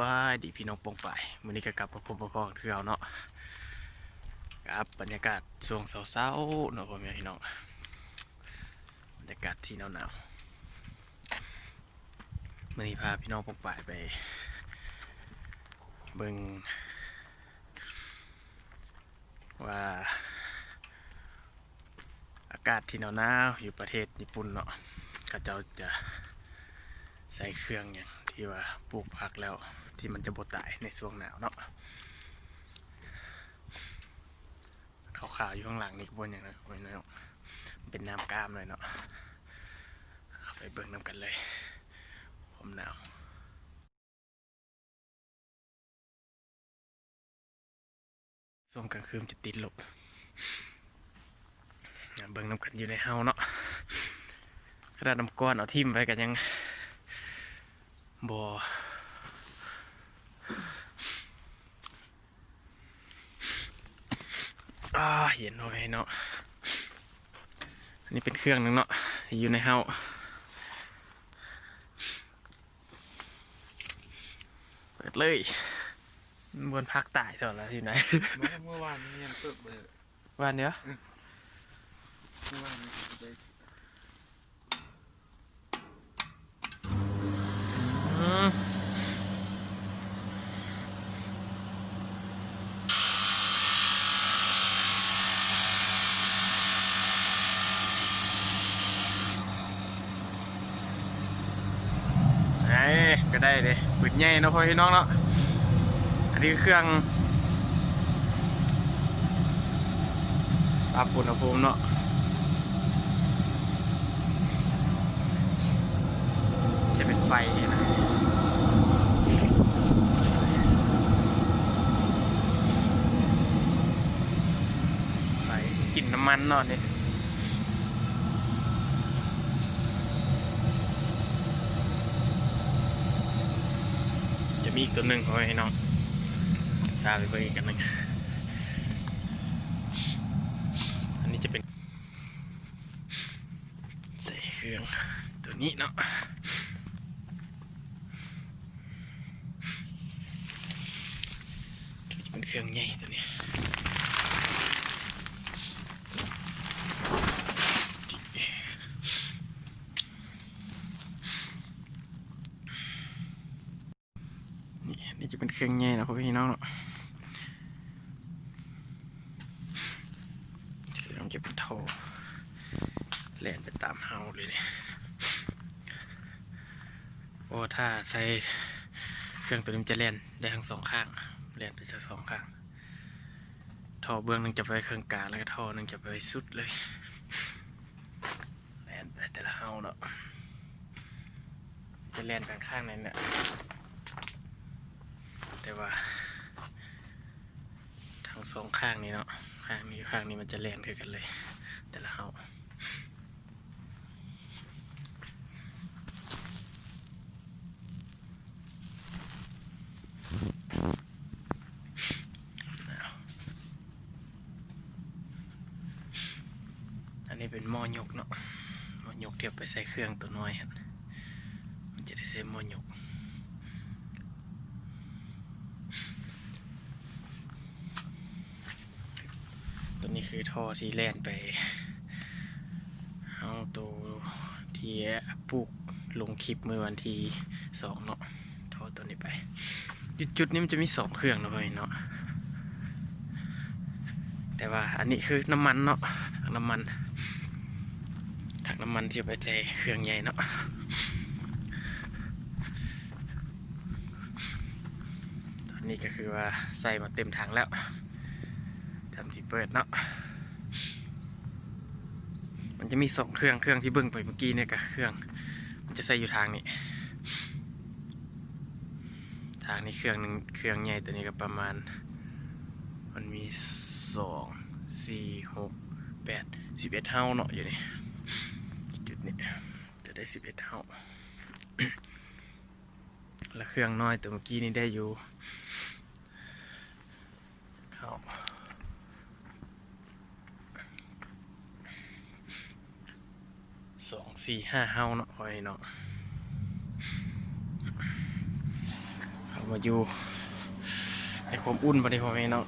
บายดีพี่น้องปองไปายมื้อนี้ก็กลับมาพบพ่อๆคือเราเนาะครับบรรยากาศช่วงเช้าๆเนาะพ่อแม่พี่น้องบรรยากาศที่หนาวๆมื้อนี้พาพี่น้องปองไปายไปเบิ่งว่าอากาศที่หนาวๆอยู่ประเทศญี่ปุ่นเนาะเขาเจ้าจะใส่เครื่องอย่างที่ว่าปลูกผักแล้ว ที่มันจะบดตายในช่วงหนาวเนาะขาวๆอยู่ข้างหลังนี่บนอย่างนั้นบนนั้นมันเป็นน้ำกล้ามเลยเนาะไปเบิ่งน้ำกันเลยความหนาวช่วงกลางคืนจะติดลบเบิ่งน้ำกันอยู่ในเฮาเนาะกระดาษน้ำก้อนเอาทิ่มไปกันยังบ่ออ่า เห็นเอาไว้เนาะอันนี้เป็นเครื่องหนึงเนาะอยู่ในเฮาเปิดเลยบนภาคใต้สอนแล้วอยู่ไหนเมื่อเมื่อวานนี้ยังเปิดเบอร์วันเนี้ยเมื่อวานนี้ไป อืมไอ้ ก็ได้เลยปืนใหญ่เนาะพ่อพี่น้องเนาะอันนี้เครื่องปรับอุณหภูมิเนาะจะเป็นไฟนะไฟกลิ่นน้ำมันเนาะนี่จ มีอีกตัวหนึ่งเอาไว้ให้น้องตามไปเบิ่งอีกกันหนึ่งอันนี้จะเป็นใส่เครื่องตัวนี้เนาะเป็นเครื่องใหญ่ตัวนี้นี่จะ เครื่องใหญ่นะพ่อพี่น้องเนาะเครื่องจะเป็นโทแล่นไปตามเฮาเลยเนี่ยโอ้ถ้าใส่เครื่องตัวนี้จะแล่นได้ทั้งสองข้างเรียนไปจะสองข้างท่อเบื้องหนึ่งจะไปเครื่องกลางแล้วก็ท่อหนึ่งจะไปสุดเลยแลนไปแต่ละเฮาเนาะจะแลนไปข้างไหนเนี่ย แต่ว่าทั้งสองข้างนี้เนาะข้างนี้ข้างนี้มันจะแลนคือกันเลย แต่ละเฮาอันนี้เป็นหม้อยกเนาะหม้อยกเทียบไปใส่เครื่องตัวน้อยฮะมันจะได้ใช้หม้อยก ตัวนี้คือท่อที่แล่นไปเอาตัวที่ปลูกลงคลิปเมื่อวันที่สองเนาะท่อตัวนี้ไป จุดจุดๆนี้มันจะมีสองเครื่องเนะเว้ยเนาะแต่ว่าอันนี้คือน้ำมันเนาะถังน้ำมันถังน้ำมันที่ไปใส่เครื่องใหญ่เนาะตอนนี้ก็คือว่าใส่มาเต็มถังแล้ว ทำที่เปิดเนาะมันจะมีสองเครื่องเครื่องที่เบิ่งไปเมื่อกี้เนี่ยกับเครื่อง มันจะใส่อยู่ทางนี้ ทางนี้เครื่องหนึ่งเครื่องใหญ่ตัวนี้ก็ประมาณ มันมีสองสี่หกแปดสิบเอ็ดเท่าเนาะอยู่นี่จุดนี้จะได้สิบเอ็ดเท่าแล้วเครื่องน้อยตัวเมื่อกี้นี่ได้อยู่เข้าส องสี่ห้าเฮาเนาะพอไอ้เนาะเขามาอยู่ในความอุ่นบ่ได้พ่อแม่น้อง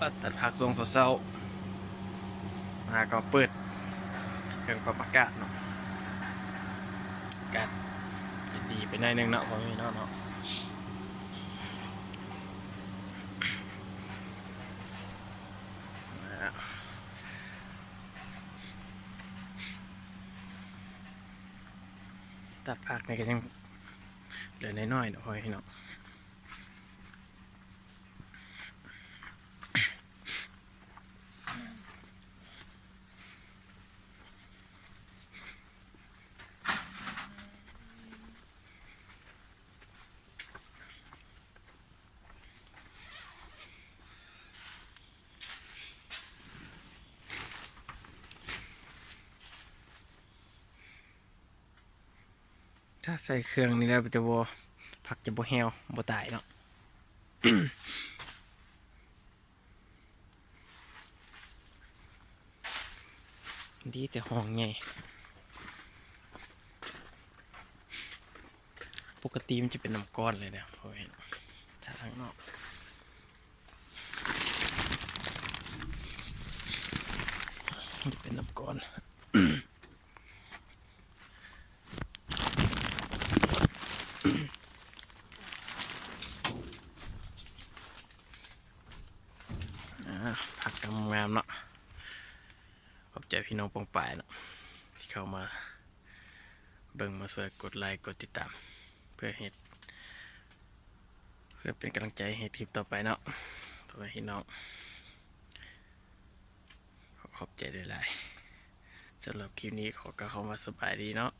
ปัดตัดผักทรงเศร้าๆมาก็เปิดเครื่องปรับอากาศเนาะอากาศจะดีไปหน่อยนึงเนาะพ่อแม่น้องเนาะ ตัดผักนี่ก็ยังเหลือน้อยๆเนาะพ่อยเน้อง ถ้าใส่เครื่องนี่แล้วจะบ่ผักจะบ่แห้วบ่ตายเนาะดีแต่ห้องใหญ่ปกติมันจะเป็นน้ำก้อนเลยนะพอเห็นถ้าทางนอกจะเป็นน้ำก้อน อ่า ผักกำงามเนาะขอบใจพี่น้องปองป่ายเนาะที่เข้ามา เบิ่งมาเสิร์ชกดไลค์กดติดตาม เพื่อเฮ็ดเพื่อเป็นกำลังใจให้คลิปต่อไปเนาะขอให้พี่น้อง ขอบใจด้วยหลายสำหรับคลิปนี้ขอกล่าวคำว่าสบายดีเนาะ